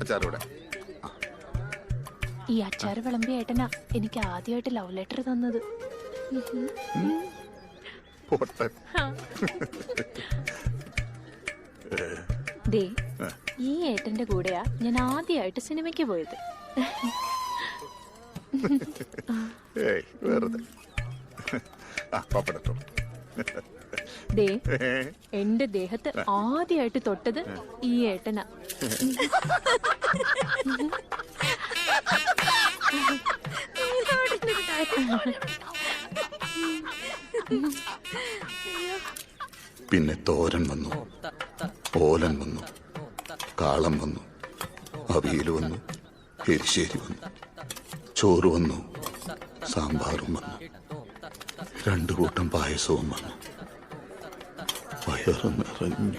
അച്ചാറൂടെ ഈ അച്ചാറ് വിളമ്പി ഏട്ടനാ എനിക്ക് ആദ്യമായിട്ട് ലവ് ലെറ്റർ തന്നത്. ദേ ഈ ഏട്ടന്റെ കൂടെയാ ഞാൻ ആദ്യമായിട്ട് സിനിമയ്ക്ക് പോയത്. ഏയ് വെറുതെ. ആ പപ്പടട്ടോ ദേ എന്റെ ദേഹത്ത് ആദ്യമായിട്ട് തൊട്ടത് ഈ ഏട്ടനാ. പിന്നെ തോരൻ വന്നു പോലൻ വന്നു കാളം വന്നു അവിയൽ വന്നു എരിശ്ശേരി വന്നു ചോറ് വന്നു സാമ്പാറും വന്നു രണ്ടു കൂട്ടം പായസവും വന്നു. الله يا رب